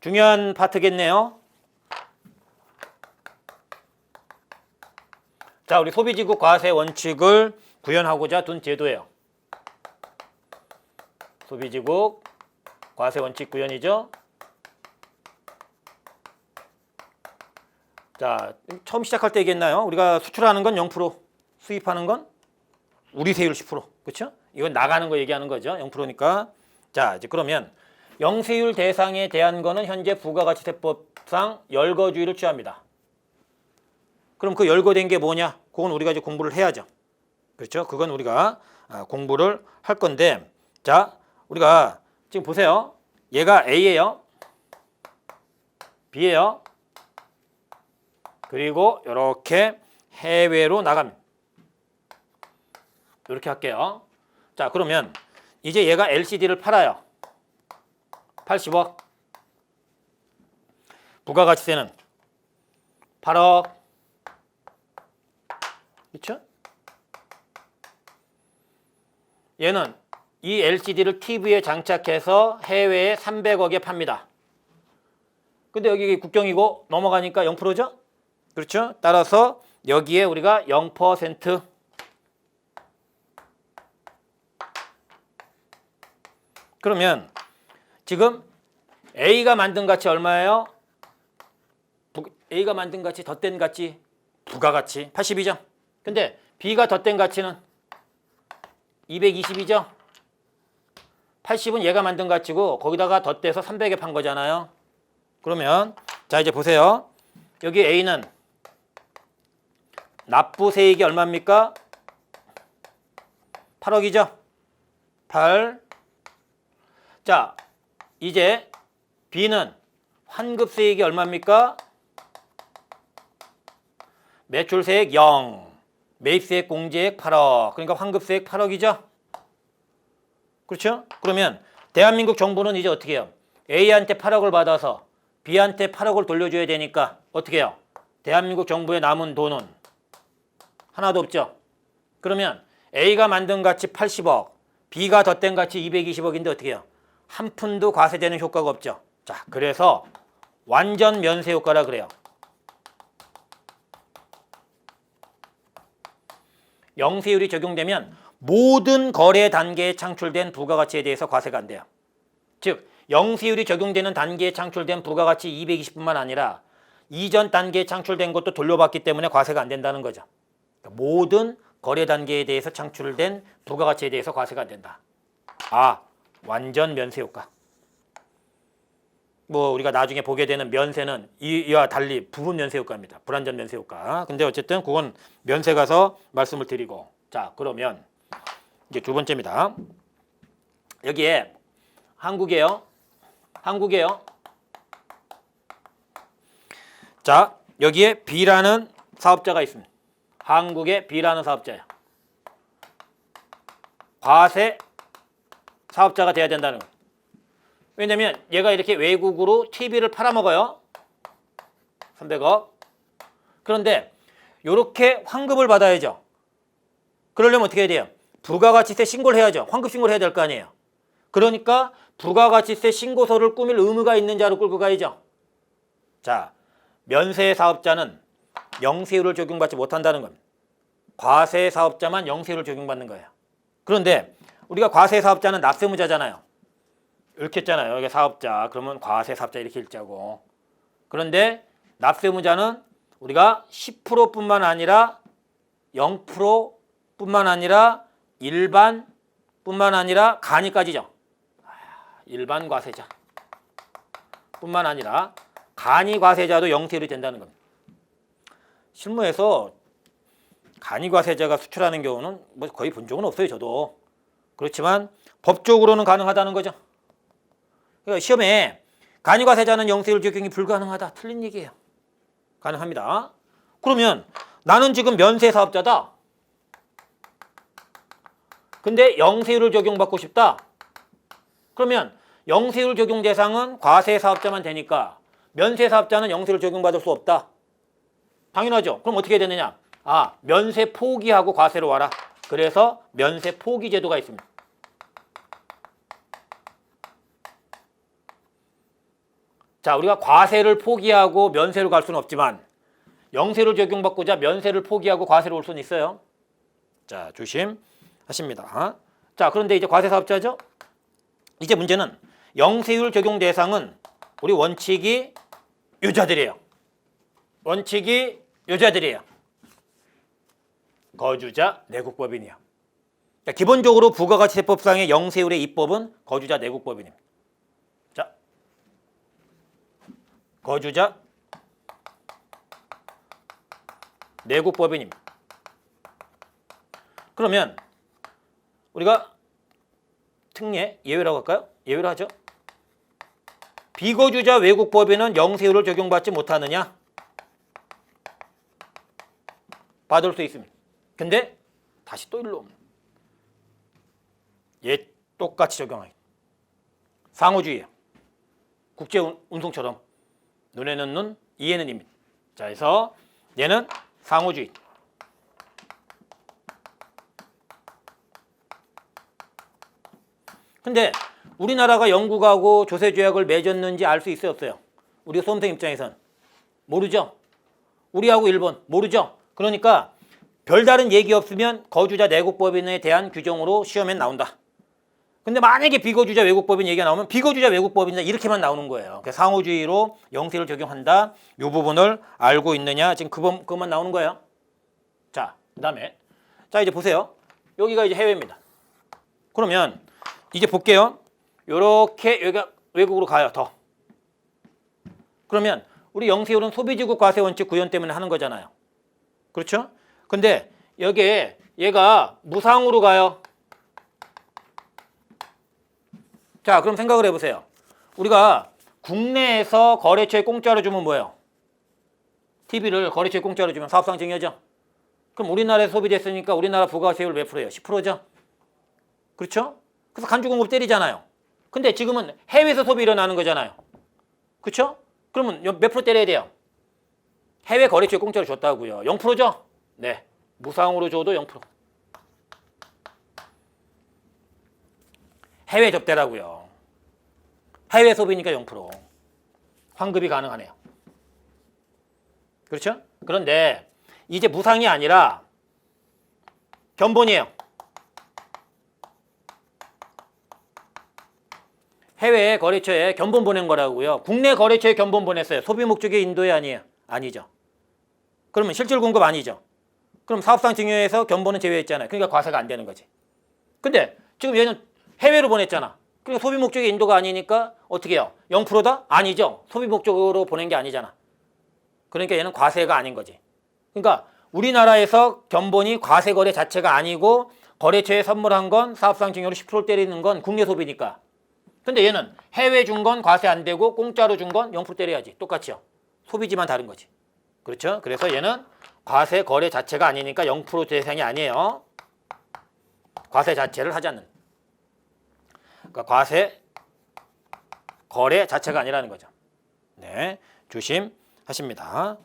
중요한 파트겠네요. 자, 우리 소비지구 과세 원칙을 구현하고자 둔 제도예요. 소비지국 과세 원칙 구현이죠. 자, 처음 시작할 때 얘기했나요? 우리가 수출하는 건 0%, 수입하는 건 우리 세율 10%. 그렇죠? 이건 나가는 거 얘기하는 거죠. 0%니까. 자, 이제 그러면 영세율 대상에 대한 거는 현재 부가가치세법상 열거주의를 취합니다. 그럼 그 열거된 게 뭐냐? 그건 우리가 이제 공부를 해야죠. 그렇죠? 그건 우리가 아, 공부를 할 건데 자, 우리가 지금 보세요. 얘가 A예요. B예요. 그리고 이렇게 해외로 나갑니다. 이렇게 할게요. 자, 그러면 이제 얘가 LCD를 팔아요. 80억. 부가가치세는 8억. 그렇죠? 얘는 이 LCD를 TV에 장착해서 해외에 300억에 팝니다. 근데 여기 국경이고 넘어가니까 0%죠? 그렇죠? 따라서 여기에 우리가 0% 그러면 지금 A가 만든 가치 얼마예요? 부- A가 만든 가치 덧댄 가치 부가가치 82죠. 근데 B가 덧댄 가치는 220이죠. 80은 얘가 만든 가치고 거기다가 덧대서 300에 판 거잖아요. 그러면 자 이제 보세요. 여기 A는 납부 세액이 얼마입니까? 8억이죠. 8. 자, 이제 B는 환급 세액이 얼마입니까? 매출 세액 0. 매입 세액 공제액 8억. 그러니까 환급 세액 8억이죠. 그렇죠? 그러면 대한민국 정부는 이제 어떻게 해요? A한테 8억을 받아서 B한테 8억을 돌려줘야 되니까 어떻게 해요? 대한민국 정부에 남은 돈은 하나도 없죠. 그러면 A가 만든 가치 80억, B가 덧댄 가치 220억인데 어떻게 해요? 한 푼도 과세되는 효과가 없죠. 자, 그래서 완전 면세 효과라 그래요. 영세율이 적용되면 모든 거래 단계에 창출된 부가가치에 대해서 과세가 안 돼요. 즉, 영세율이 적용되는 단계에 창출된 부가가치 220뿐만 아니라 이전 단계에 창출된 것도 돌려받기 때문에 과세가 안 된다는 거죠. 그러니까 모든 거래 단계에 대해서 창출된 부가가치에 대해서 과세가 안 된다. 아, 완전 면세 효과. 뭐 우리가 나중에 보게 되는 면세는 이- 이와 달리 부분 면세 효과입니다. 불완전 면세 효과. 근데 어쨌든 그건 면세 가서 말씀을 드리고 자 그러면 이제 두 번째입니다. 여기에 한국이에요. 한국이에요. 자 여기에 B라는 사업자가 있습니다. 한국에 B라는 사업자예요. 과세 사업자가 돼야 된다는 거예요. 왜냐면 얘가 이렇게 외국으로 TV를 팔아먹어요. 300억. 그런데 이렇게 환급을 받아야죠. 그러려면 어떻게 해야 돼요? 부가가치세 신고를 해야죠. 환급 신고를 해야 될 거 아니에요. 그러니까 부가가치세 신고서를 꾸밀 의무가 있는 자로 끌고 가야죠. 자, 면세 사업자는 영세율을 적용받지 못한다는 겁니다. 과세 사업자만 영세율을 적용받는 거예요. 그런데 우리가 과세 사업자는 납세무자잖아요. 이렇게 했잖아요. 여기 사업자. 그러면 과세 사업자 이렇게 읽자고. 그런데 납세무자는 우리가 10%뿐만 아니라 0%뿐만 아니라 일반뿐만 아니라 간이까지죠. 아, 일반 과세자. 뿐만 아니라 간이 과세자도 영세율이 된다는 겁니다. 실무에서 간이 과세자가 수출하는 경우는 뭐 거의 본 적은 없어요. 저도. 그렇지만 법적으로는 가능하다는 거죠. 그러니까 시험에 간이과 세자는 영세율 적용이 불가능하다. 틀린 얘기예요. 가능합니다. 그러면 나는 지금 면세 사업자다. 근데 영세율을 적용받고 싶다. 그러면 영세율 적용 대상은 과세 사업자만 되니까 면세 사업자는 영세율 적용받을 수 없다. 당연하죠. 그럼 어떻게 해야 되느냐? 아, 면세 포기하고 과세로 와라. 그래서 면세 포기 제도가 있습니다. 자, 우리가 과세를 포기하고 면세로 갈 수는 없지만 영세를 적용받고자 면세를 포기하고 과세로 올 수는 있어요. 자, 조심하십니다. 자, 그런데 이제 과세 사업자죠? 이제 문제는 영세율 적용 대상은 우리 원칙이 유자들이에요. 원칙이 유자들이에요. 거주자 내국법인이요. 자, 기본적으로 부가가치세법상의 영세율의 입법은 거주자 내국법인입니다. 자, 거주자 내국법인입니다. 그러면 우리가 특례 예외라고 할까요? 예외로 하죠. 비거주자 외국법인은 영세율을 적용받지 못하느냐? 받을 수 있습니다. 근데 다시 또 일로 옵니다. 얘 똑같이 적용하기. 상호주의예요. 국제 운- 운송처럼 눈에는 눈, 이에는 입니다. 자, 그래서 얘는 상호주의. 근데 우리나라가 영국하고 조세 조약을 맺었는지 알 수 있어요, 없어요? 우리 수험생 입장에선 모르죠. 우리하고 일본 모르죠. 그러니까 별다른 얘기 없으면 거주자 내국법인에 대한 규정으로 시험에 나온다. 근데 만약에 비거주자 외국법인 얘기가 나오면 비거주자 외국법인이다 이렇게만 나오는 거예요. 그러니까 상호주의로 영세를 적용한다. 이 부분을 알고 있느냐 지금 그 부- 그것만 나오는 거예요. 자, 그다음에 자 이제 보세요. 여기가 이제 해외입니다. 그러면 이제 볼게요. 요렇게 여기가 외국으로 가요. 더. 그러면 우리 영세율은 소비지국 과세 원칙 구현 때문에 하는 거잖아요. 그렇죠? 근데 여기에 얘가 무상으로 가요. 자, 그럼 생각을 해보세요. 우리가 국내에서 거래처에 공짜로 주면 뭐예요? TV를 거래처에 공짜로 주면 사업상 증여죠. 그럼 우리나라에 소비됐으니까 우리나라 부가세율 몇 프로예요? 10%죠. 그렇죠? 그래서 간주공급 때리잖아요. 근데 지금은 해외에서 소비 일어나는 거잖아요. 그렇죠? 그러면 몇 프로 때려야 돼요? 해외 거래처에 공짜로 줬다고요. 0%죠? 네. 무상으로 줘도 0%. 해외 접대라고요. 해외 소비니까 0%. 환급이 가능하네요. 그렇죠? 그런데 이제 무상이 아니라 견본이에요. 해외 거래처에 견본 보낸 거라고요. 국내 거래처에 견본 보냈어요. 소비 목적의 인도에 아니에요. 아니죠. 그러면 실질 공급 아니죠. 그럼 사업상 증여에서 견본은 제외했잖아요. 그러니까 과세가 안 되는 거지. 근데 지금 얘는 해외로 보냈잖아. 그러니까 소비 목적의 인도가 아니니까 어떻게 해요? 0%다? 아니죠. 소비 목적으로 보낸 게 아니잖아. 그러니까 얘는 과세가 아닌 거지. 그러니까 우리나라에서 견본이 과세 거래 자체가 아니고 거래처에 선물한 건 사업상 증여로 10% 때리는 건 국내 소비니까. 근데 얘는 해외 준 건 과세 안 되고 공짜로 준 건 0% 때려야지. 똑같이요. 소비지만 다른 거지. 그렇죠? 그래서 얘는 과세 거래 자체가 아니니까 0% 대상이 아니에요. 과세 자체를 하지 않는. 그러니까 과세 거래 자체가 아니라는 거죠. 네, 조심하십니다.